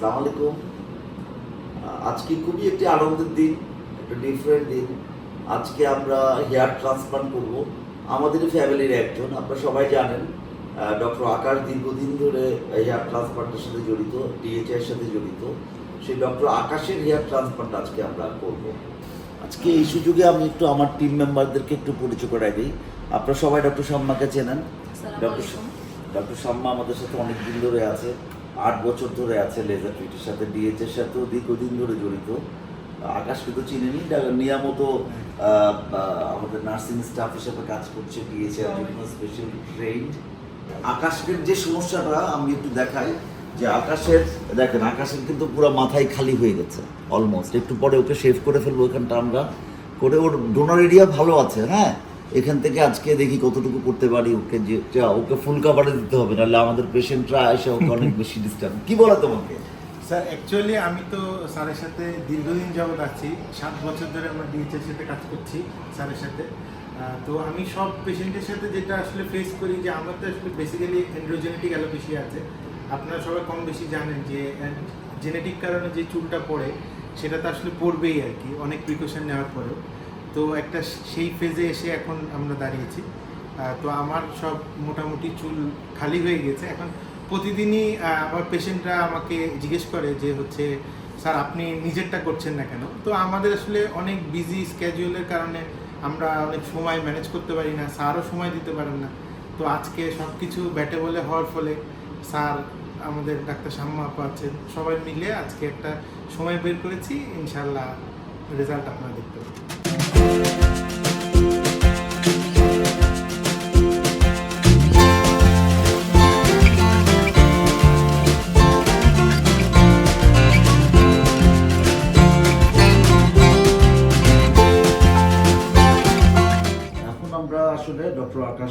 আসসালামু আলাইকুম। আজকে খুবই একটি আনন্দের দিন একটা ডিফারেন্ট দিন। আজকে আমরা হেয়ার ট্রান্সপ্লান্ট করব। আমাদের ফ্যামিলির একজন আপনারা সবাই জানেন ডক্টর আকাশ দীর্ঘদিন ধরে হেয়ার ট্রান্সপ্লান্টের সাথে জড়িত ডিএচআই এর সাথে জড়িত। সেই ডক্টর আকাশের হেয়ার ট্রান্সপ্লান্ট আজকে আমরা করব। আজকে এই সুযোগে আমি একটু আমার টিম মেম্বারদেরকে একটু পরিচয় করাই দিই। আপনারা সবাই ডক্টর শাম্মাকে চেনেন। ডক্টর ডক্টর শাম্মা আমাদের সাথে অনেক দিন ধরে আছে। আট বছর ধরে আছে লেজার ট্রিটের সাথে ডিএচ এর সাথেও দীর্ঘদিন ধরে জড়িত। আকাশ কিন্তু চিনেনি নিয়ামত আমাদের নার্সিং স্টাফ হিসেবে কাজ করছে ডিএচ স্পেশাল ট্রেন্ড আকাশের যে সমস্যাটা আমি একটু দেখাই যে আকাশের দেখেন আকাশের কিন্তু পুরো মাথায় খালি হয়ে গেছে অলমোস্ট একটু পরে ওকে শেভ করে ফেলব এখানটা আমরা। করে ওর ডোনার এরিয়া ভালো আছে হ্যাঁ? এখান থেকে আজকে দেখি কতটুকু করতে পারি ওকে যে ওকে ফুল কাভারে দিতে হবে নাহলে আমাদের পেশেন্টরা এসে ওকে অনেক বেশি ডিস্টার্ব কি বলে তোমাকে? স্যার অ্যাকচুয়ালি আমি তো স্যারের সাথে দীর্ঘদিন যাবৎ আছি সাত বছর ধরে আমরা ডিএচএর সাথে কাজ করছি স্যারের সাথে। তো আমি সব পেশেন্টের সাথে যেটা আসলে ফেস করি যে আমার তো আসলে বেসিক্যালি এন্ড্রোজেনেটিক অ্যালোপেশিয়া আছে। আপনারা সবাই কম বেশি জানেন যে জেনেটিক কারণে যে চুলটা পড়ে সেটা তো আসলে পড়বেই আর কি অনেক প্রিকশন নেওয়ার পরেও। তো একটা সেই ফেজে এসে এখন আমরা দাঁড়িয়েছি। তো আমার সব মোটামুটি চুল খালি হয়ে গেছে। এখন প্রতিদিনই আমার পেশেন্টরা আমাকে জিজ্ঞেস করে যে হচ্ছে, স্যার, আপনি নিজেরটা করছেন না কেন? তো আমাদের আসলে অনেক বিজি স্ক্যাজুয়ালের কারণে আমরা অনেক সময় ম্যানেজ করতে পারি না, স্যারও সময় দিতে পারেন না। তো আজকে সব কিছু ব্যাটে বলে হওয়ার ফলে স্যার, আমাদের ডাক্তার শাম্মা আপা আছেন, সবাই মিলে আজকে একটা সময় বের করেছি। ইনশাল্লাহ রেজাল্ট আপনারা দেখতে পাবেন।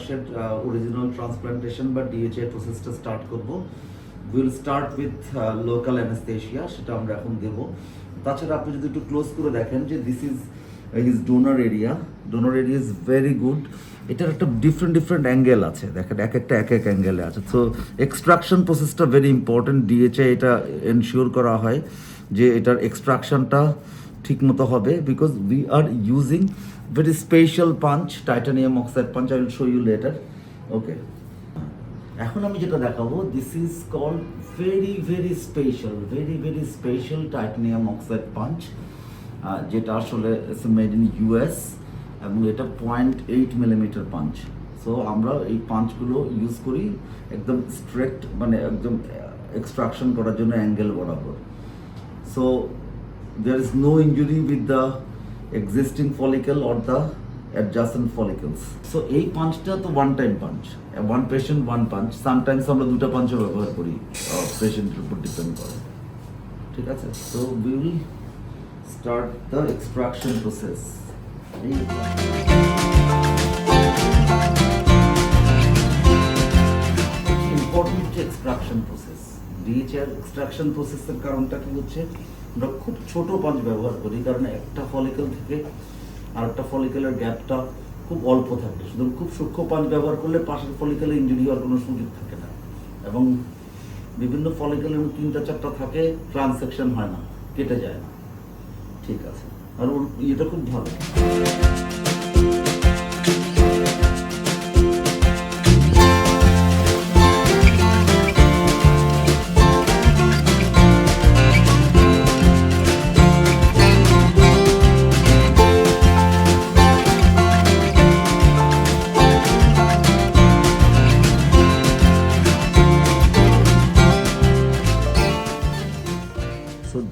ডক্টর অরিজিনাল ট্রান্সপ্লান্টেশন বা ডিএচএ প্রসেসটা স্টার্ট করব। Will start with local anaesthesia সেটা আমরা এখন দেব। তাছাড়া আপনি যদি একটু ক্লোজ করে দেখেন যে this is his donor area donor area is very good এটার একটা ডিফারেন্ট ডিফারেন্ট অ্যাঙ্গেল আছে। দেখেন, এক একটা, এক এক অ্যাঙ্গেলে আছে। সো এক্সট্রাকশন প্রসেসটা ভেরি ইম্পর্টেন্ট ডিএচএ এটা এনশিওর করা হয় যে এটার এক্সট্রাকশনটা ঠিক মতো হবে। Because we are using very special punch titanium oxide punch I will show you later okay এখন আমি যেটা দেখাবো this is called very very special very very special titanium oxide punch যেটা আসলে মেড ইন ইউএস এবং এটা point eight millimetre punch so আমরা এই পাঞ্চগুলো ইউজ করি একদম স্ট্রেক্ট মানে একদম এক্সট্রাকশন করার জন্য অ্যাঙ্গেল বরাবর। So, there is no injury with the existing follicle or the adjacent follicles. So এই পাঞ্চটা তো one time punch one patient one punch sometimes আমরা দুটো পাঞ্চও ব্যবহার করি পেশেন্টের উপর ডিপেন্ড করে। ঠিক আছে? So we will start the extraction process important extraction process DHR extraction প্রসেসের কারণটা কি হচ্ছে? আমরা খুব ছোট পাঁচ ব্যবহার করি, কারণ একটা ফলিকল থেকে আরেকটা ফলিকলের গ্যাপটা খুব অল্প থাকে। শুধু খুব সূক্ষ্ম পাঁচ ব্যবহার করলে পাশের ফলিকলে ইঞ্জুরি হওয়ার কোনো সুযোগ থাকে না। এবং বিভিন্ন ফলিকলের তিনটা চারটা থাকে ট্রানসেকশন হয় না, কেটে যায় না। ঠিক আছে। আর ইয়েটা খুব ভালো।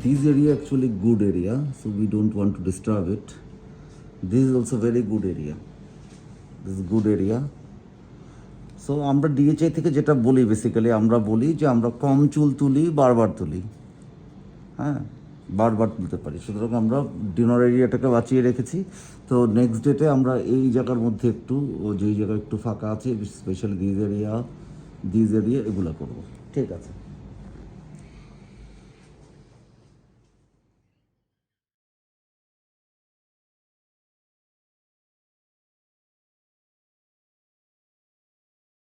This area actually good area, so we don't want to disturb it. This is also very good area. This is good area. So আমরা ডিএচআই থেকে যেটা বলি বেসিক্যালি আমরা বলি যে আমরা কম চুল তুলি বারবার তুলি হ্যাঁ বারবার তুলতে পারি সুতরাং আমরা ডিনার এরিয়াটাকে বাঁচিয়ে রেখেছি তো নেক্সট ডেটে আমরা এই জায়গার মধ্যে একটু যেই জায়গায় একটু ফাঁকা আছে specially these area these area এগুলো করব ঠিক আছে